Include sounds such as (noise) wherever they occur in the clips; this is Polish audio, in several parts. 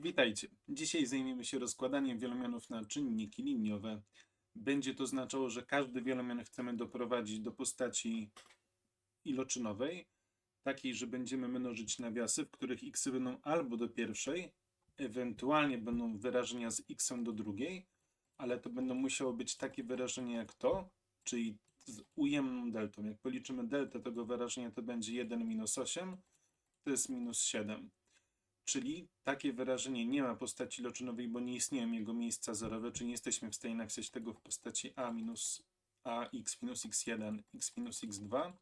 Witajcie. Dzisiaj zajmiemy się rozkładaniem wielomianów na czynniki liniowe. Będzie to oznaczało, że każdy wielomian chcemy doprowadzić do postaci iloczynowej, takiej, że będziemy mnożyć nawiasy, w których x będą albo do pierwszej, ewentualnie będą wyrażenia z x do drugiej, ale to będą musiało być takie wyrażenia jak to, czyli z ujemną deltą. Jak policzymy deltę tego wyrażenia, to będzie 1 minus 8, to jest minus 7. Czyli takie wyrażenie nie ma postaci loczynowej, bo nie istnieją jego miejsca zerowe, czyli nie jesteśmy w stanie napisać tego w postaci a minus ax minus x1, x minus x2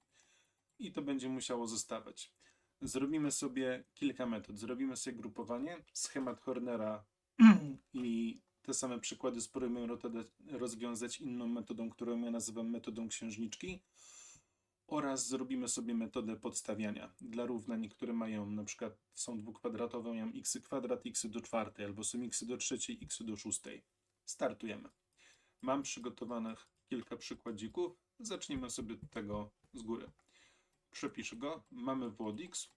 i to będzie musiało zostawać. Zrobimy sobie kilka metod. Zrobimy sobie grupowanie, schemat Hornera (clears throat) i te same przykłady spróbujemy rozwiązać inną metodą, którą ja nazywam metodą księżniczki oraz zrobimy sobie metodę podstawiania dla równań, które mają na przykład są dwukwadratowe, mają x kwadrat, x do czwartej, albo są x do trzeciej, x do szóstej. Startujemy. Mam przygotowanych kilka przykładzików. Zacznijmy sobie od tego z góry. Przepiszę go. Mamy włod x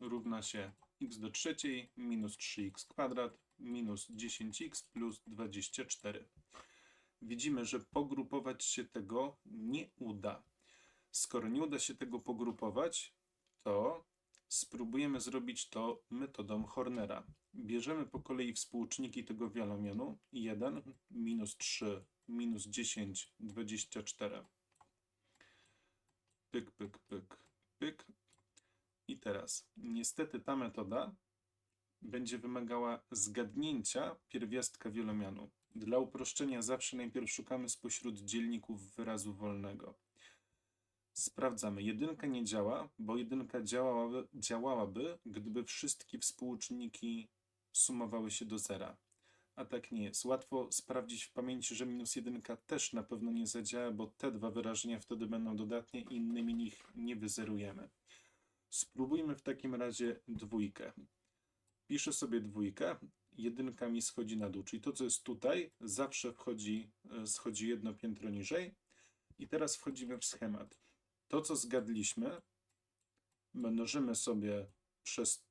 równa się x do trzeciej minus 3x kwadrat minus 10x plus 24. Widzimy, że pogrupować się tego nie uda. Skoro nie uda się tego pogrupować, to spróbujemy zrobić to metodą Hornera. Bierzemy po kolei współczynniki tego wielomianu 1, minus 3, minus 10, 24. Pyk, pyk, pyk, pyk. I teraz, niestety ta metoda będzie wymagała zgadnięcia pierwiastka wielomianu. Dla uproszczenia zawsze najpierw szukamy spośród dzielników wyrazu wolnego. Sprawdzamy. Jedynka nie działa, bo jedynka działałaby, działałaby, gdyby wszystkie współczynniki sumowały się do zera. A tak nie jest. Łatwo sprawdzić w pamięci, że minus jedynka też na pewno nie zadziała, bo te dwa wyrażenia wtedy będą dodatnie i innymi ich nie wyzerujemy. Spróbujmy w takim razie dwójkę. Piszę sobie dwójkę, jedynka mi schodzi na dół, czyli to, co jest tutaj, zawsze wchodzi, e, schodzi jedno piętro niżej. I teraz wchodzimy w schemat. To, co zgadliśmy, mnożymy sobie przez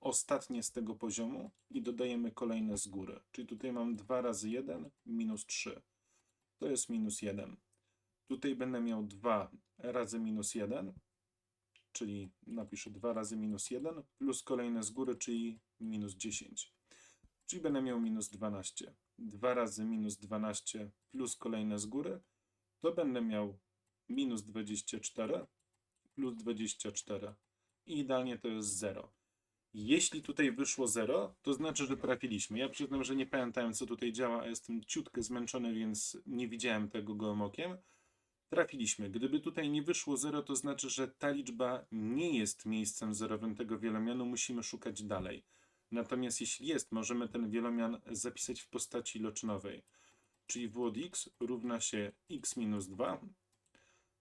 ostatnie z tego poziomu i dodajemy kolejne z góry. Czyli tutaj mam 2 razy 1 minus 3. To jest minus 1. Tutaj będę miał 2 razy minus 1, czyli napiszę 2 razy minus 1, plus kolejne z góry, czyli minus 10. Czyli będę miał minus 12. 2 razy minus 12 plus kolejne z góry, to będę miał minus 24 plus 24. I idealnie to jest 0. Jeśli tutaj wyszło 0, to znaczy, że trafiliśmy. Ja przyznam, że nie pamiętałem, co tutaj działa, a jestem ciutkę zmęczony, więc nie widziałem tego gołym okiem. Trafiliśmy. Gdyby tutaj nie wyszło 0, to znaczy, że ta liczba nie jest miejscem zerowym tego wielomianu, musimy szukać dalej. Natomiast jeśli jest, możemy ten wielomian zapisać w postaci iloczynowej. Czyli włod x równa się x minus 2.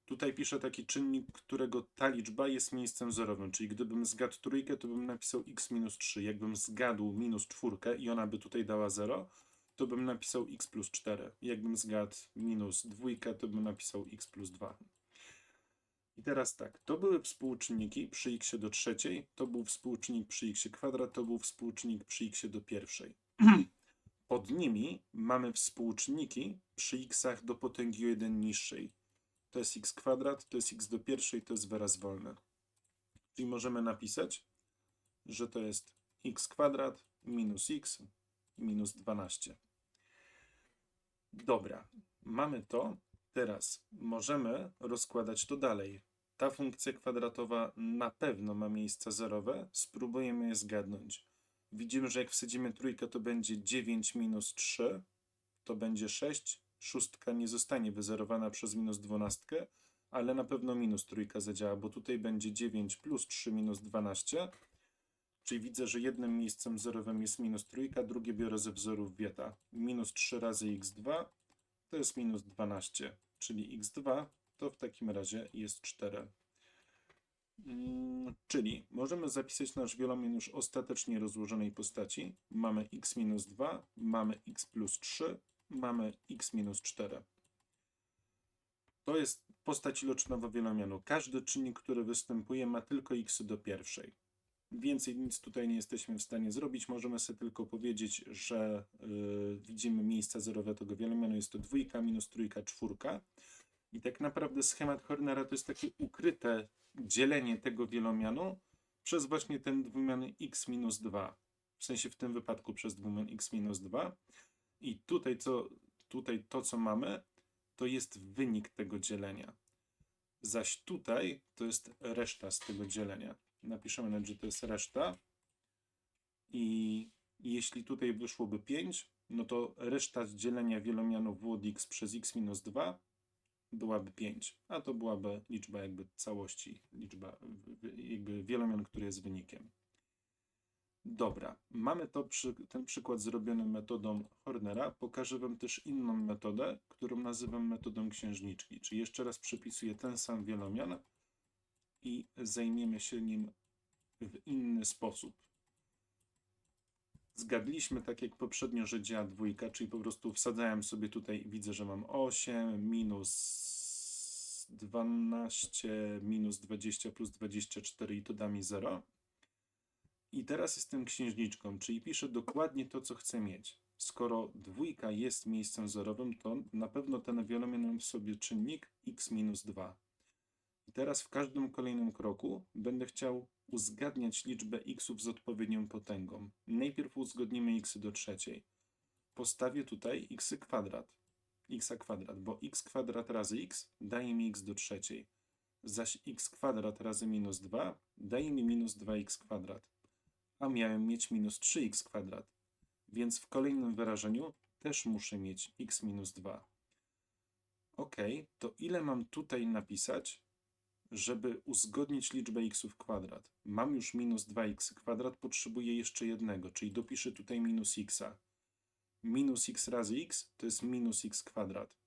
Tutaj piszę taki czynnik, którego ta liczba jest miejscem zerowym. Czyli gdybym zgadł trójkę, to bym napisał x minus 3. Jakbym zgadł minus czwórkę i ona by tutaj dała 0, to bym napisał x plus 4. Jakbym zgadł minus dwójkę, to bym napisał x plus 2. I teraz tak, to były współczynniki przy x do trzeciej, to był współczynnik przy x kwadrat, to był współczynnik przy x do pierwszej. Pod nimi mamy współczynniki przy xach do potęgi 1 niższej. To jest x kwadrat, to jest x do pierwszej, to jest wyraz wolny. Czyli możemy napisać, że to jest x kwadrat minus x minus 12. Dobra, mamy to. Teraz możemy rozkładać to dalej. Ta funkcja kwadratowa na pewno ma miejsca zerowe. Spróbujemy je zgadnąć. Widzimy, że jak wsadzimy trójkę, to będzie 9 minus 3, to będzie 6. Szóstka nie zostanie wyzerowana przez minus 12, ale na pewno minus trójka zadziała, bo tutaj będzie 9 plus 3 minus 12. Czyli widzę, że jednym miejscem zerowym jest minus trójka, drugie biorę ze wzorów wieta. Minus 3 razy x2 to jest minus 12, czyli x2 to w takim razie jest 4. Mm, Czyli możemy zapisać nasz wielomian już ostatecznie rozłożonej postaci. Mamy x minus 2, mamy x plus 3, mamy x minus 4. To jest postać iloczynowa wielomianu. Każdy czynnik, który występuje, ma tylko x do pierwszej. Więcej nic tutaj nie jesteśmy w stanie zrobić. Możemy sobie tylko powiedzieć, że y, widzimy miejsca zerowe tego wielomianu. Jest to dwójka, minus trójka, czwórka. I tak naprawdę schemat Hornera to jest takie ukryte dzielenie tego wielomianu przez właśnie ten dwumian x minus 2. W sensie w tym wypadku przez dwumian x minus 2. I tutaj, co, tutaj to, co mamy, to jest wynik tego dzielenia. Zaś tutaj to jest reszta z tego dzielenia. Napiszemy nawet, że to jest reszta. I jeśli tutaj wyszłoby 5, no to reszta z dzielenia wielomianu w od x przez x minus 2 byłaby 5, a to byłaby liczba jakby całości, liczba jakby wielomian, który jest wynikiem. Dobra, mamy to ten przykład zrobiony metodą Hornera. Pokażę Wam też inną metodę, którą nazywam metodą księżniczki. Czyli jeszcze raz przepisuję ten sam wielomian i zajmiemy się nim w inny sposób. Zgadliśmy tak jak poprzednio, że działa dwójka, czyli po prostu wsadzałem sobie tutaj, widzę, że mam 8 minus 12 minus 20 plus 24 i to da mi 0. I teraz jestem księżniczką, czyli piszę dokładnie to, co chcę mieć. Skoro dwójka jest miejscem zerowym, to na pewno ten wielomian ma w sobie czynnik x minus 2. I teraz w każdym kolejnym kroku będę chciał uzgadniać liczbę xów z odpowiednią potęgą. Najpierw uzgodnimy x do trzeciej. Postawię tutaj x kwadrat, x kwadrat, bo x kwadrat razy x daje mi x do trzeciej. Zaś x kwadrat razy minus 2 daje mi minus 2x kwadrat. A miałem mieć minus 3x kwadrat. Więc w kolejnym wyrażeniu też muszę mieć x minus 2. Ok, to ile mam tutaj napisać, żeby uzgodnić liczbę x kwadrat. Mam już minus 2x kwadrat, potrzebuję jeszcze jednego, czyli dopiszę tutaj minus x. Minus x razy x to jest minus x kwadrat.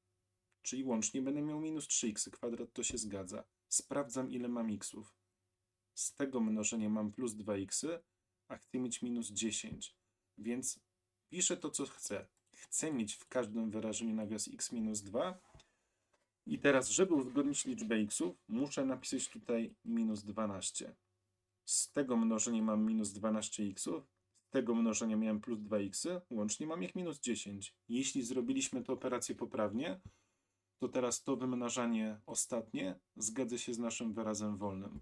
Czyli łącznie będę miał minus 3x kwadrat, to się zgadza. Sprawdzam ile mam xów. Z tego mnożenia mam plus 2x, a chcę mieć minus 10. Więc piszę to co chcę. Chcę mieć w każdym wyrażeniu nawias x minus 2, i teraz, żeby uzgodnić liczbę xów, muszę napisać tutaj minus 12. Z tego mnożenia mam minus 12x, z tego mnożenia miałem plus 2x, łącznie mam ich minus 10. Jeśli zrobiliśmy tę operację poprawnie, to teraz to wymnażanie ostatnie zgadza się z naszym wyrazem wolnym.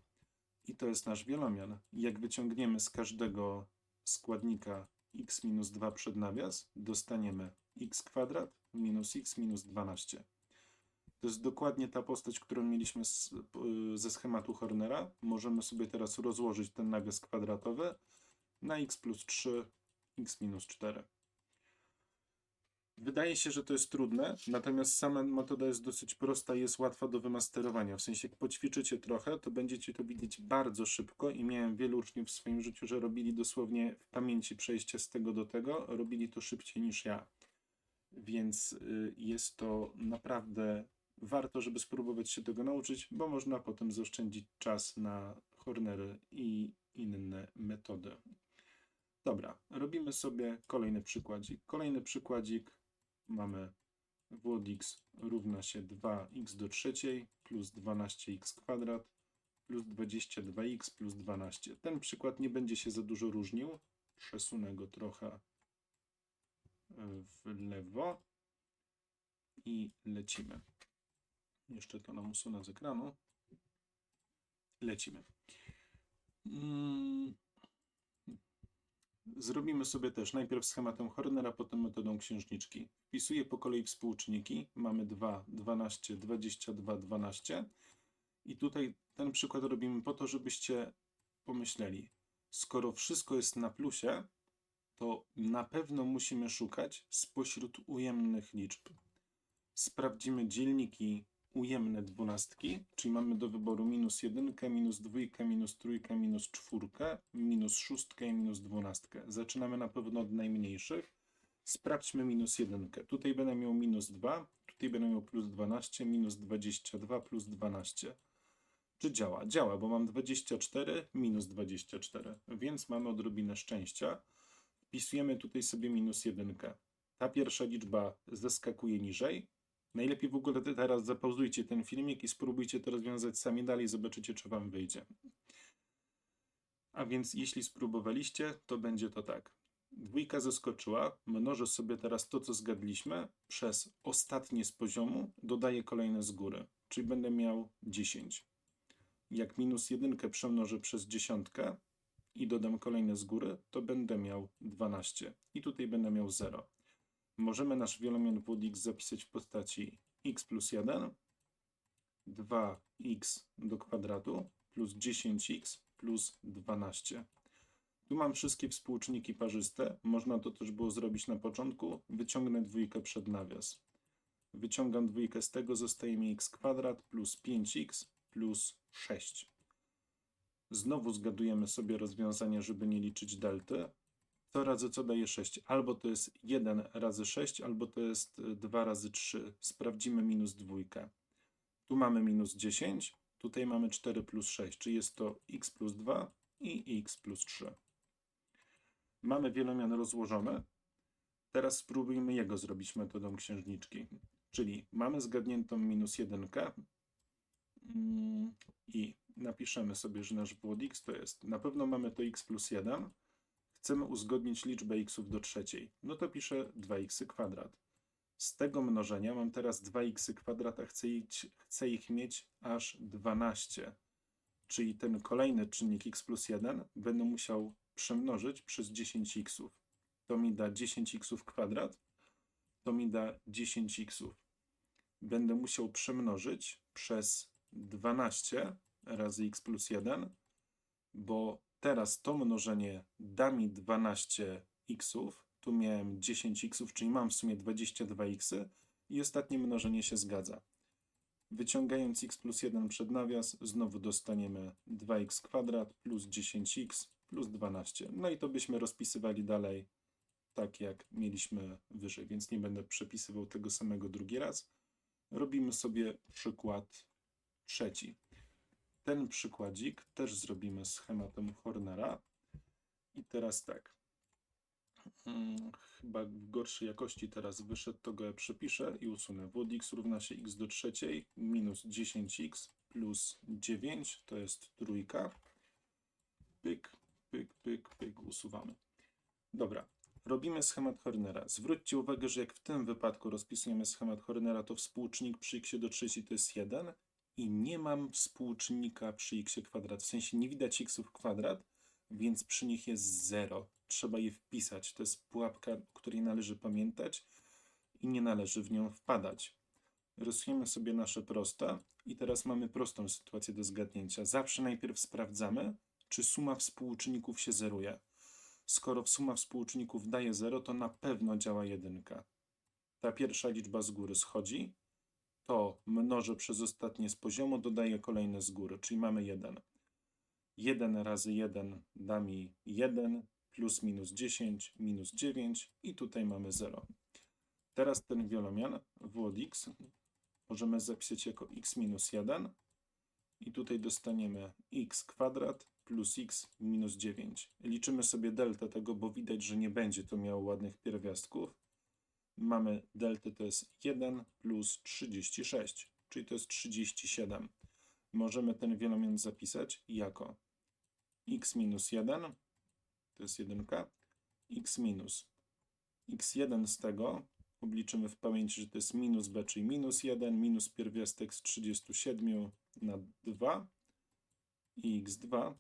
I to jest nasz wielomian. Jak wyciągniemy z każdego składnika x minus 2 przed nawias, dostaniemy x kwadrat minus x minus 12. To jest dokładnie ta postać, którą mieliśmy z, ze schematu Hornera. Możemy sobie teraz rozłożyć ten nawias kwadratowy na x plus 3, x minus 4. Wydaje się, że to jest trudne, natomiast sama metoda jest dosyć prosta i jest łatwa do wymasterowania. W sensie, jak poćwiczycie trochę, to będziecie to widzieć bardzo szybko i miałem wielu uczniów w swoim życiu, że robili dosłownie w pamięci przejście z tego do tego, robili to szybciej niż ja. Więc y, jest to naprawdę warto, żeby spróbować się tego nauczyć, bo można potem zaoszczędzić czas na hornery i inne metody. Dobra, robimy sobie kolejny przykładzik. Kolejny przykładzik mamy w równa się 2x do trzeciej plus 12x kwadrat plus 22x plus 12. Ten przykład nie będzie się za dużo różnił. Przesunę go trochę w lewo i lecimy. Jeszcze to nam usunę z ekranu. Lecimy. Mm. Zrobimy sobie też najpierw schematem Hornera, potem metodą księżniczki. Wpisuję po kolei współczynniki. Mamy 2, 12, 22, 12. I tutaj ten przykład robimy po to, żebyście pomyśleli, skoro wszystko jest na plusie, to na pewno musimy szukać spośród ujemnych liczb. Sprawdzimy dzielniki ujemne dwunastki, czyli mamy do wyboru minus jedynkę, minus dwójkę, minus trójkę, minus czwórkę, minus szóstkę i minus dwunastkę. Zaczynamy na pewno od najmniejszych. Sprawdźmy minus jedynkę. Tutaj będę miał minus 2, tutaj będę miał plus 12, minus 22, plus 12. Czy działa? Działa, bo mam 24, minus 24, więc mamy odrobinę szczęścia. Wpisujemy tutaj sobie minus jedynkę. Ta pierwsza liczba zeskakuje niżej, Najlepiej w ogóle teraz zapauzujcie ten filmik i spróbujcie to rozwiązać sami dalej, zobaczycie, czy Wam wyjdzie. A więc jeśli spróbowaliście, to będzie to tak. Dwójka zeskoczyła, mnożę sobie teraz to, co zgadliśmy, przez ostatnie z poziomu, dodaję kolejne z góry, czyli będę miał 10. Jak minus jedynkę przemnożę przez dziesiątkę i dodam kolejne z góry, to będę miał 12. I tutaj będę miał 0. Możemy nasz wielomian WX zapisać w postaci x plus 1, 2x do kwadratu plus 10x plus 12. Tu mam wszystkie współczynniki parzyste. Można to też było zrobić na początku. Wyciągnę dwójkę przed nawias. Wyciągam dwójkę z tego, zostaje mi x kwadrat plus 5x plus 6. Znowu zgadujemy sobie rozwiązanie, żeby nie liczyć delty. Co razy co daje 6? Albo to jest 1 razy 6, albo to jest 2 razy 3. Sprawdzimy minus dwójkę. Tu mamy minus 10, tutaj mamy 4 plus 6, czyli jest to x plus 2 i x plus 3. Mamy wielomian rozłożone. Teraz spróbujmy jego zrobić metodą księżniczki. Czyli mamy zgadniętą minus 1 i napiszemy sobie, że nasz wywód x to jest, na pewno mamy to x plus 1, chcemy uzgodnić liczbę xów do trzeciej, no to piszę 2x kwadrat. Z tego mnożenia mam teraz 2x kwadrat, a chcę ich, chcę ich mieć aż 12. Czyli ten kolejny czynnik x plus 1 będę musiał przemnożyć przez 10x. To mi da 10x kwadrat, to mi da 10x. Będę musiał przemnożyć przez 12 razy x plus 1, bo teraz to mnożenie da mi 12 xów, tu miałem 10 xów, czyli mam w sumie 22 x i ostatnie mnożenie się zgadza. Wyciągając x plus 1 przed nawias, znowu dostaniemy 2x kwadrat plus 10x plus 12. No i to byśmy rozpisywali dalej tak, jak mieliśmy wyżej, więc nie będę przepisywał tego samego drugi raz. Robimy sobie przykład trzeci. Ten przykładzik też zrobimy schematem Hornera. I teraz tak. Hmm, chyba w gorszej jakości teraz wyszedł, to go ja przepiszę i usunę. Wodx równa się x do trzeciej minus 10x plus 9, to jest trójka. Pyk, pyk, pyk, pyk, usuwamy. Dobra, robimy schemat Hornera. Zwróćcie uwagę, że jak w tym wypadku rozpisujemy schemat Hornera, to współczynnik przy x do trzeciej to jest 1 i nie mam współczynnika przy x kwadrat. W sensie nie widać x kwadrat, więc przy nich jest 0. Trzeba je wpisać. To jest pułapka, o której należy pamiętać i nie należy w nią wpadać. Rysujemy sobie nasze proste i teraz mamy prostą sytuację do zgadnięcia. Zawsze najpierw sprawdzamy, czy suma współczynników się zeruje. Skoro suma współczynników daje 0, to na pewno działa jedynka. Ta pierwsza liczba z góry schodzi, to mnożę przez ostatnie z poziomu, dodaję kolejne z góry, czyli mamy 1. 1 razy 1 da mi 1, plus minus 10, minus 9 i tutaj mamy 0. Teraz ten wielomian w od x możemy zapisać jako x minus 1 i tutaj dostaniemy x kwadrat plus x minus 9. Liczymy sobie deltę tego, bo widać, że nie będzie to miało ładnych pierwiastków. Mamy deltę to jest 1 plus 36, czyli to jest 37. Możemy ten wielomian zapisać jako x minus 1, to jest 1, x minus x1 z tego obliczymy w pamięci, że to jest minus b, czyli minus 1, minus pierwiastek z 37 na 2 i x2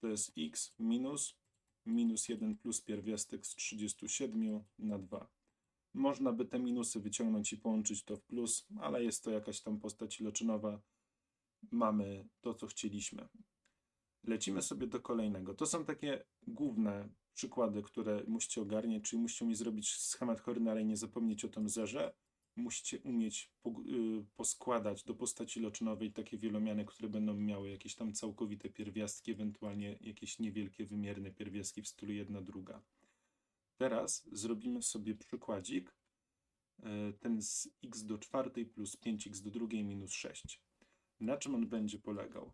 to jest x minus minus 1 plus pierwiastek z 37 na 2. Można by te minusy wyciągnąć i połączyć to w plus, ale jest to jakaś tam postać iloczynowa. Mamy to, co chcieliśmy. Lecimy sobie do kolejnego. To są takie główne przykłady, które musicie ogarniać, czyli musicie mi zrobić schemat Hornera i nie zapomnieć o tym zerze. Musicie umieć y, poskładać do postaci loczynowej takie wielomiany, które będą miały jakieś tam całkowite pierwiastki, ewentualnie jakieś niewielkie wymierne pierwiastki w stylu jedna druga. Teraz zrobimy sobie przykładzik. y, Ten z x do czwartej plus 5x do drugiej minus 6. Na czym on będzie polegał?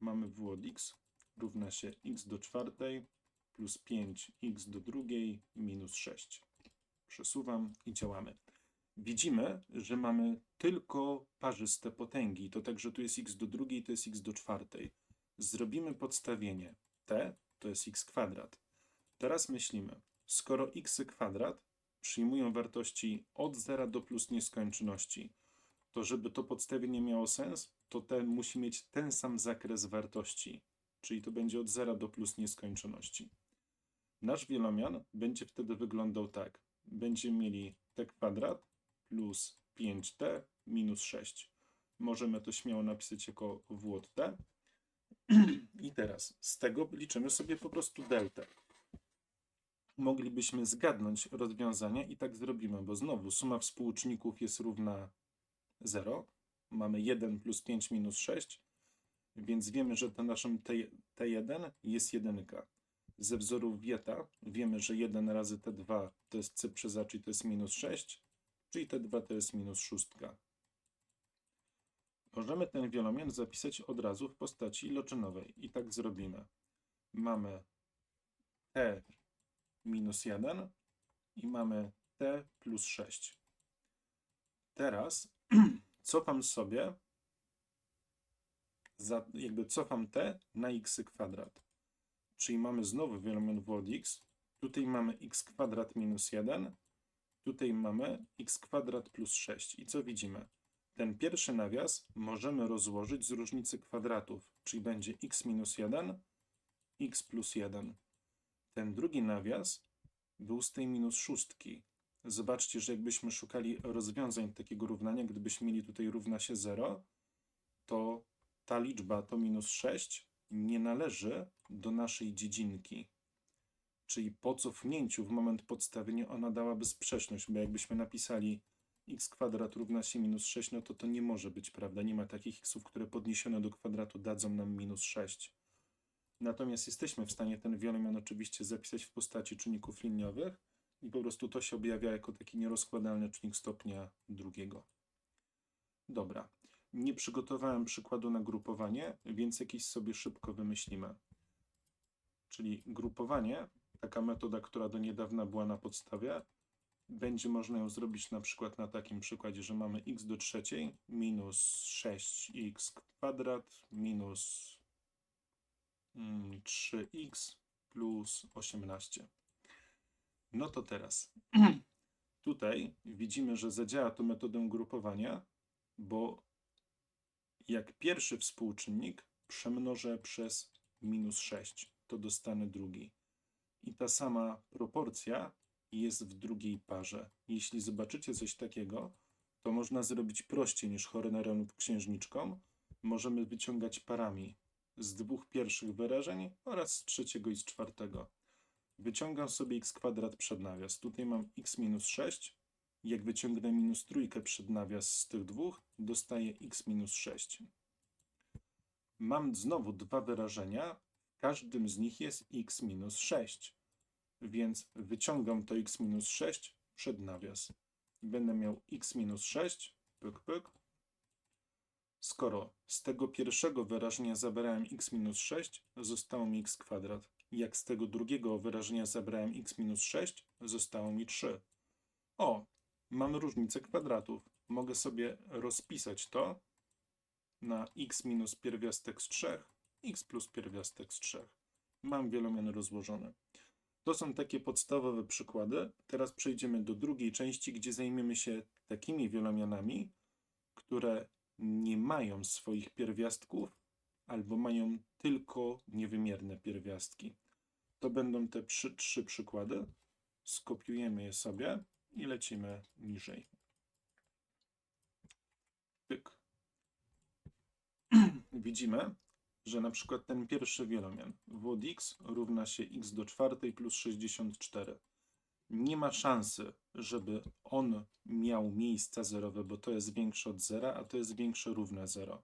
mamy w od x równa się x do czwartej plus 5x do drugiej minus 6. Przesuwam i działamy. Widzimy, że mamy tylko parzyste potęgi. To także tu jest x do drugiej, to jest x do czwartej. Zrobimy podstawienie. t to jest x kwadrat. Teraz myślimy, skoro x kwadrat przyjmują wartości od 0 do plus nieskończoności, to żeby to podstawienie miało sens, to ten musi mieć ten sam zakres wartości, czyli to będzie od 0 do plus nieskończoności. Nasz wielomian będzie wtedy wyglądał tak. Będziemy mieli t kwadrat plus 5t minus 6. Możemy to śmiało napisać jako w od t. (clears throat) I teraz z tego liczymy sobie po prostu deltę. Moglibyśmy zgadnąć rozwiązanie i tak zrobimy, bo znowu suma współczynników jest równa 0. Mamy 1 plus 5 minus 6, więc wiemy, że to naszym T, T1 jest jedynka. Ze wzorów Wieta wiemy, że 1 razy T2 to jest C przez A, czyli to jest minus 6, czyli T2 to jest minus 6. Możemy ten wielomian zapisać od razu w postaci iloczynowej i tak zrobimy. Mamy T minus 1 i mamy T plus 6. Teraz (clears throat) cofam sobie, za, jakby cofam T na x kwadrat. Czyli mamy znowu wielomian od x. Tutaj mamy x kwadrat minus 1. Tutaj mamy x kwadrat plus 6. I co widzimy? Ten pierwszy nawias możemy rozłożyć z różnicy kwadratów, czyli będzie x minus 1, x plus 1. Ten drugi nawias był z tej minus szóstki. Zobaczcie, że jakbyśmy szukali rozwiązań takiego równania, gdybyśmy mieli tutaj równa się 0, to ta liczba to minus 6 nie należy do naszej dziedzinki. Czyli po cofnięciu w moment podstawienia ona dałaby sprzeczność, bo jakbyśmy napisali x kwadrat równa się minus 6, no to to nie może być prawda. Nie ma takich xów, które podniesione do kwadratu dadzą nam minus 6. Natomiast jesteśmy w stanie ten wielomian oczywiście zapisać w postaci czynników liniowych i po prostu to się objawia jako taki nierozkładalny czynnik stopnia drugiego. Dobra. Nie przygotowałem przykładu na grupowanie, więc jakiś sobie szybko wymyślimy. Czyli grupowanie, taka metoda, która do niedawna była na podstawie, będzie można ją zrobić na przykład na takim przykładzie, że mamy x do trzeciej minus 6x kwadrat minus 3x plus 18. No to teraz (clears throat) tutaj widzimy, że zadziała to metodą grupowania, bo jak pierwszy współczynnik przemnożę przez minus 6, to dostanę drugi. I ta sama proporcja jest w drugiej parze. Jeśli zobaczycie coś takiego, to można zrobić prościej niż chorenerem lub księżniczką. Możemy wyciągać parami z dwóch pierwszych wyrażeń oraz z trzeciego i z czwartego. Wyciągam sobie x kwadrat przed nawias. Tutaj mam x minus 6. Jak wyciągnę minus trójkę przed nawias z tych dwóch, dostaję x minus 6. Mam znowu dwa wyrażenia. W każdym z nich jest x minus 6. Więc wyciągam to x minus 6 przed nawias. Będę miał x minus 6, pyk, pyk, Skoro z tego pierwszego wyrażenia zabrałem x minus 6, zostało mi x kwadrat. Jak z tego drugiego wyrażenia zabrałem x minus 6, zostało mi 3. O, mam różnicę kwadratów. Mogę sobie rozpisać to na x minus pierwiastek z 3, x plus pierwiastek z 3. Mam wielomiany rozłożony. To są takie podstawowe przykłady. Teraz przejdziemy do drugiej części, gdzie zajmiemy się takimi wielomianami, które nie mają swoich pierwiastków albo mają tylko niewymierne pierwiastki. To będą te trzy, trzy przykłady. Skopiujemy je sobie i lecimy niżej. Pyk. (clears throat) Widzimy, że na przykład ten pierwszy wielomian w x równa się x do czwartej plus 64 nie ma szansy, żeby on miał miejsca zerowe, bo to jest większe od zera, a to jest większe równe 0.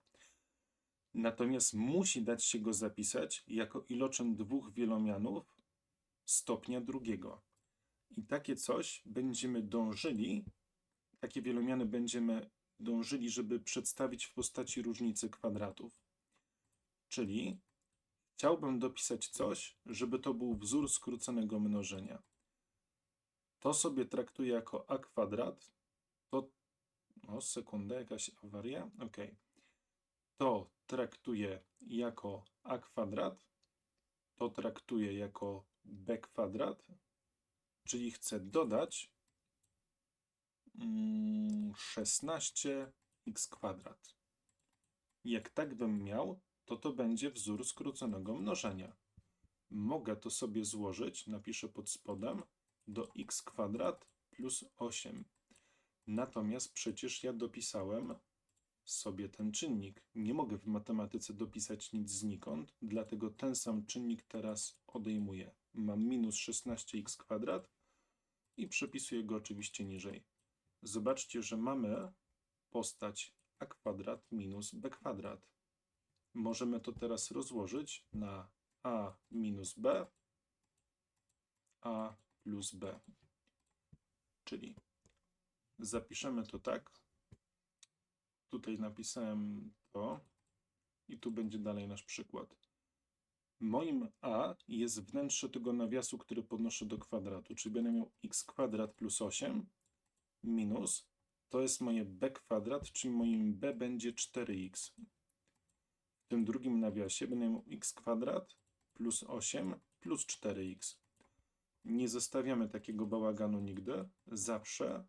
Natomiast musi dać się go zapisać jako iloczyn dwóch wielomianów stopnia drugiego. I takie coś będziemy dążyli, takie wielomiany będziemy dążyli, żeby przedstawić w postaci różnicy kwadratów. Czyli chciałbym dopisać coś, żeby to był wzór skróconego mnożenia. To sobie traktuję jako a kwadrat. To, o sekundę, jakaś awaria. Ok. To traktuję jako a kwadrat. to traktuję jako b kwadrat, czyli chcę dodać mm, 16x kwadrat. Jak tak bym miał, to to będzie wzór skróconego mnożenia. Mogę to sobie złożyć, napiszę pod spodem, do x kwadrat plus 8. Natomiast przecież ja dopisałem sobie ten czynnik. Nie mogę w matematyce dopisać nic znikąd, dlatego ten sam czynnik teraz odejmuję. Mam minus 16x kwadrat i przepisuję go oczywiście niżej. Zobaczcie, że mamy postać a kwadrat minus b kwadrat. Możemy to teraz rozłożyć na a minus b, a plus b. Czyli zapiszemy to tak. Tutaj napisałem to i tu będzie dalej nasz przykład. Moim a jest wnętrze tego nawiasu, który podnoszę do kwadratu, czyli będę miał x kwadrat plus 8 minus, to jest moje b kwadrat, czyli moim b będzie 4x. W tym drugim nawiasie będę miał x kwadrat plus 8 plus 4x. Nie zostawiamy takiego bałaganu nigdy. Zawsze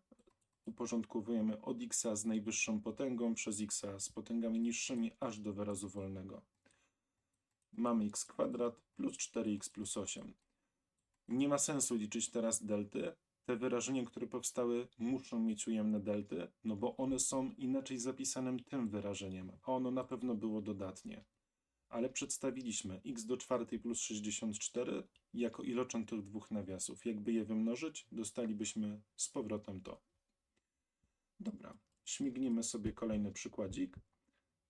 uporządkowujemy od x z najwyższą potęgą przez x z potęgami niższymi aż do wyrazu wolnego. Mamy x kwadrat plus 4x plus 8. Nie ma sensu liczyć teraz delty. Te wyrażenia, które powstały, muszą mieć ujemne delty, no bo one są inaczej zapisanym tym wyrażeniem, a ono na pewno było dodatnie. Ale przedstawiliśmy x do czwartej plus 64 jako iloczyn tych dwóch nawiasów. Jakby je wymnożyć, dostalibyśmy z powrotem to. Dobra, śmignijmy sobie kolejny przykładzik.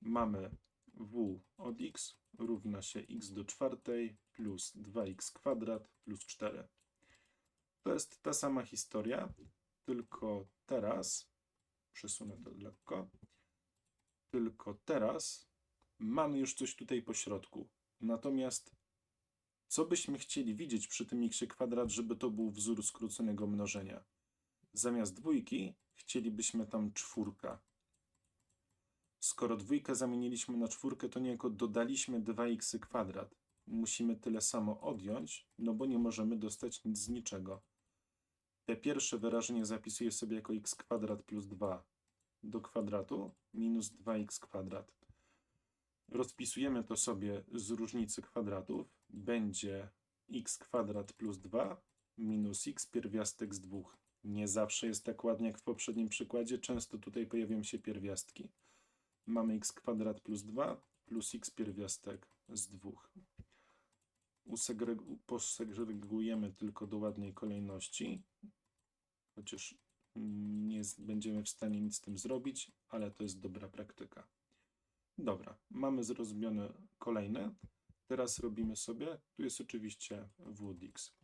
Mamy w od x równa się x do czwartej plus 2x kwadrat plus 4. To jest ta sama historia, tylko teraz, przesunę to lekko, tylko teraz mamy już coś tutaj po środku. Natomiast co byśmy chcieli widzieć przy tym x kwadrat, żeby to był wzór skróconego mnożenia? Zamiast dwójki chcielibyśmy tam czwórka. Skoro dwójkę zamieniliśmy na czwórkę, to niejako dodaliśmy 2x kwadrat. Musimy tyle samo odjąć, no bo nie możemy dostać nic z niczego. Te pierwsze wyrażenie zapisuję sobie jako x kwadrat plus 2 do kwadratu minus 2x kwadrat. Rozpisujemy to sobie z różnicy kwadratów. Będzie x kwadrat plus 2 minus x pierwiastek z 2. Nie zawsze jest tak ładnie jak w poprzednim przykładzie. Często tutaj pojawią się pierwiastki. Mamy x kwadrat plus 2 plus x pierwiastek z 2. Usegregu- posegregujemy tylko do ładnej kolejności, chociaż nie będziemy w stanie nic z tym zrobić, ale to jest dobra praktyka. Dobra, mamy zrozumione kolejne. Teraz robimy sobie, tu jest oczywiście w od x.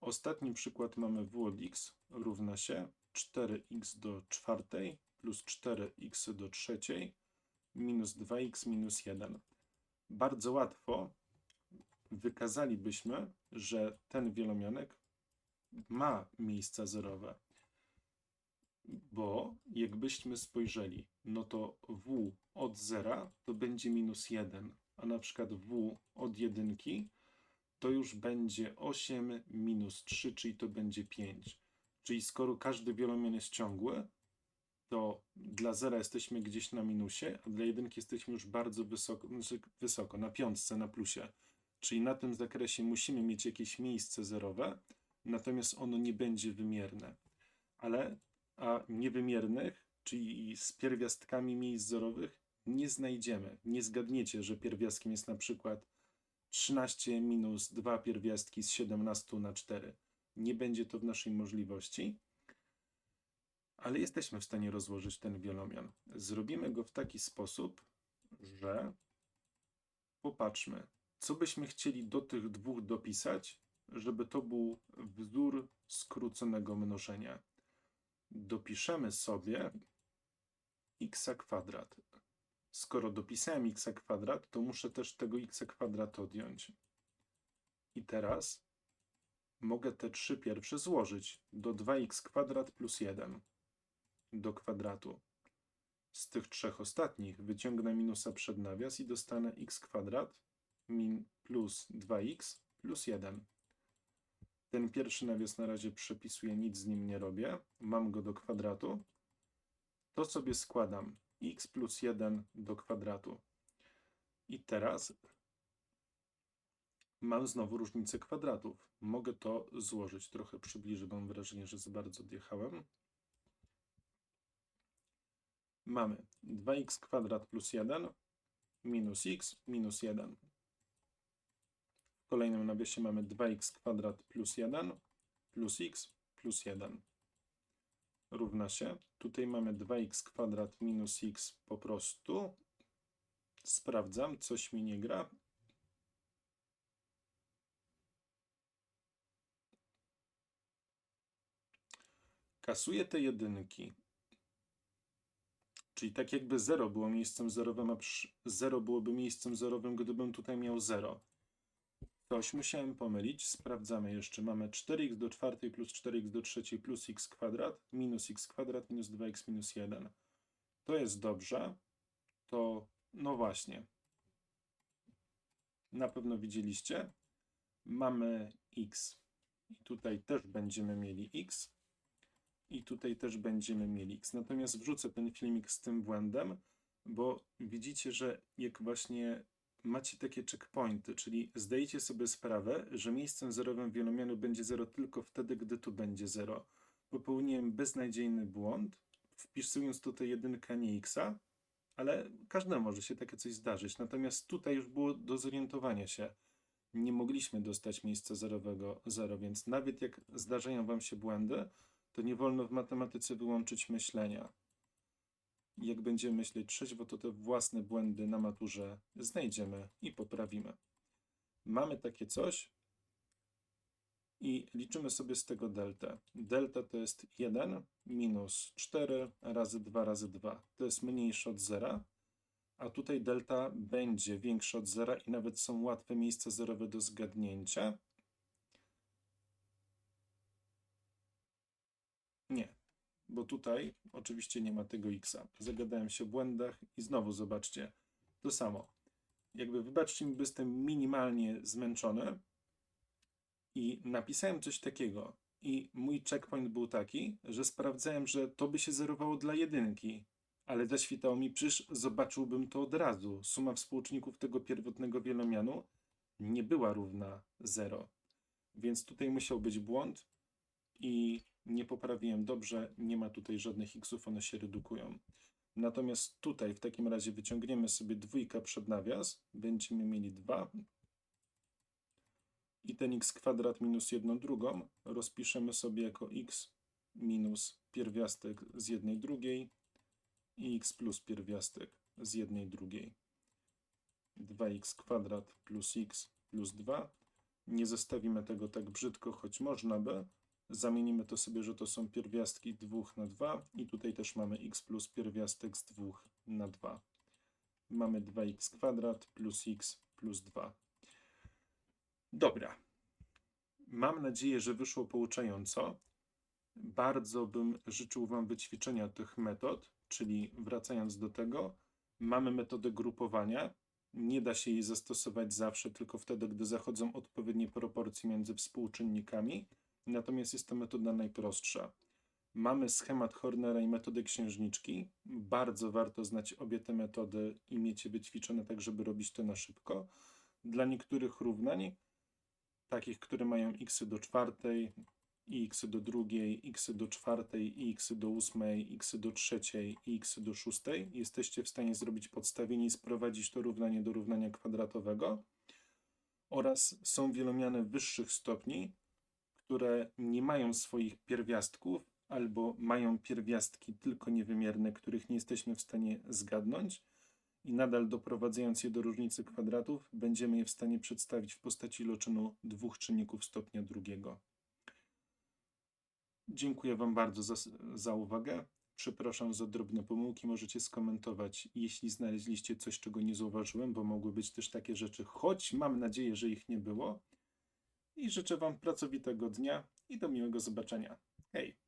Ostatni przykład mamy w od x równa się 4x do czwartej plus 4x do trzeciej minus 2x minus 1. Bardzo łatwo wykazalibyśmy, że ten wielomianek ma miejsca zerowe. Bo jakbyśmy spojrzeli, no to w od zera to będzie minus 1, a na przykład w od jedynki to już będzie 8 minus 3, czyli to będzie 5. Czyli skoro każdy wielomian jest ciągły, to dla zera jesteśmy gdzieś na minusie, a dla jedynki jesteśmy już bardzo wysoko, znaczy wysoko, na piątce, na plusie. Czyli na tym zakresie musimy mieć jakieś miejsce zerowe, natomiast ono nie będzie wymierne. Ale a niewymiernych, czyli z pierwiastkami miejsc zerowych, nie znajdziemy. Nie zgadniecie, że pierwiastkiem jest na przykład 13 minus 2 pierwiastki z 17 na 4. Nie będzie to w naszej możliwości, ale jesteśmy w stanie rozłożyć ten wielomian. Zrobimy go w taki sposób, że popatrzmy, co byśmy chcieli do tych dwóch dopisać, żeby to był wzór skróconego mnożenia. Dopiszemy sobie x kwadrat. Skoro dopisałem x kwadrat, to muszę też tego x kwadrat odjąć. I teraz mogę te trzy pierwsze złożyć do 2x kwadrat plus 1 do kwadratu. Z tych trzech ostatnich wyciągnę minusa przed nawias i dostanę x kwadrat min plus 2x plus 1. Ten pierwszy nawias na razie przepisuję, nic z nim nie robię. Mam go do kwadratu. To sobie składam x plus 1 do kwadratu. I teraz mam znowu różnicę kwadratów. Mogę to złożyć. Trochę przybliżę, mam wrażenie, że za bardzo odjechałem. Mamy 2x kwadrat plus 1 minus x minus 1. Kolejnym nawiasie mamy 2x kwadrat plus 1 plus x plus 1 równa się. Tutaj mamy 2x kwadrat minus x po prostu. Sprawdzam, coś mi nie gra. Kasuję te jedynki. Czyli tak jakby 0 było miejscem zerowym, a 0 byłoby miejscem zerowym, gdybym tutaj miał 0. Coś musiałem pomylić. Sprawdzamy jeszcze. Mamy 4x do czwartej plus 4x do trzeciej plus x kwadrat minus x kwadrat minus 2x minus 1. To jest dobrze. To no właśnie. Na pewno widzieliście. Mamy x. I tutaj też będziemy mieli x i tutaj też będziemy mieli x. Natomiast wrzucę ten filmik z tym błędem, bo widzicie, że jak właśnie macie takie checkpointy, czyli zdajecie sobie sprawę, że miejscem zerowym wielomianu będzie 0 tylko wtedy, gdy tu będzie 0. Popełniłem beznadziejny błąd, wpisując tutaj jedynkę, nie x, ale każdemu może się takie coś zdarzyć. Natomiast tutaj już było do zorientowania się. Nie mogliśmy dostać miejsca zerowego 0, więc nawet jak zdarzają Wam się błędy, to nie wolno w matematyce wyłączyć myślenia. Jak będziemy myśleć trzeźwo, to te własne błędy na maturze znajdziemy i poprawimy. Mamy takie coś i liczymy sobie z tego delta. Delta to jest 1 minus 4 razy 2 razy 2. To jest mniejsze od zera, a tutaj delta będzie większa od zera i nawet są łatwe miejsca zerowe do zgadnięcia. Nie, bo tutaj oczywiście nie ma tego x. Zagadałem się o błędach i znowu zobaczcie to samo. Jakby wybaczcie mi, bo jestem minimalnie zmęczony i napisałem coś takiego i mój checkpoint był taki, że sprawdzałem, że to by się zerowało dla jedynki, ale zaświtało mi, przecież zobaczyłbym to od razu. Suma współczynników tego pierwotnego wielomianu nie była równa 0. Więc tutaj musiał być błąd i nie poprawiłem dobrze, nie ma tutaj żadnych xów, one się redukują. Natomiast tutaj w takim razie wyciągniemy sobie dwójkę przed nawias, będziemy mieli 2 i ten x kwadrat minus 1 drugą rozpiszemy sobie jako x minus pierwiastek z jednej drugiej i x plus pierwiastek z jednej drugiej. 2x kwadrat plus x plus 2. Nie zostawimy tego tak brzydko, choć można by, Zamienimy to sobie, że to są pierwiastki 2 na 2 i tutaj też mamy x plus pierwiastek z 2 na 2. Mamy 2x kwadrat plus x plus 2. Dobra. Mam nadzieję, że wyszło pouczająco. Bardzo bym życzył Wam wyćwiczenia tych metod, czyli wracając do tego, mamy metodę grupowania. Nie da się jej zastosować zawsze, tylko wtedy, gdy zachodzą odpowiednie proporcje między współczynnikami. Natomiast jest to metoda najprostsza. Mamy schemat Hornera i metodę księżniczki. Bardzo warto znać obie te metody i mieć je wyćwiczone tak, żeby robić to na szybko. Dla niektórych równań, takich, które mają x do czwartej, x do drugiej, x do czwartej, x do ósmej, x do trzeciej i x do szóstej, jesteście w stanie zrobić podstawienie i sprowadzić to równanie do równania kwadratowego. Oraz są wielomiany wyższych stopni, które nie mają swoich pierwiastków albo mają pierwiastki tylko niewymierne, których nie jesteśmy w stanie zgadnąć i nadal doprowadzając je do różnicy kwadratów, będziemy je w stanie przedstawić w postaci iloczynu dwóch czynników stopnia drugiego. Dziękuję Wam bardzo za, za uwagę. Przepraszam za drobne pomyłki. Możecie skomentować, jeśli znaleźliście coś, czego nie zauważyłem, bo mogły być też takie rzeczy, choć mam nadzieję, że ich nie było i życzę Wam pracowitego dnia i do miłego zobaczenia. Hej!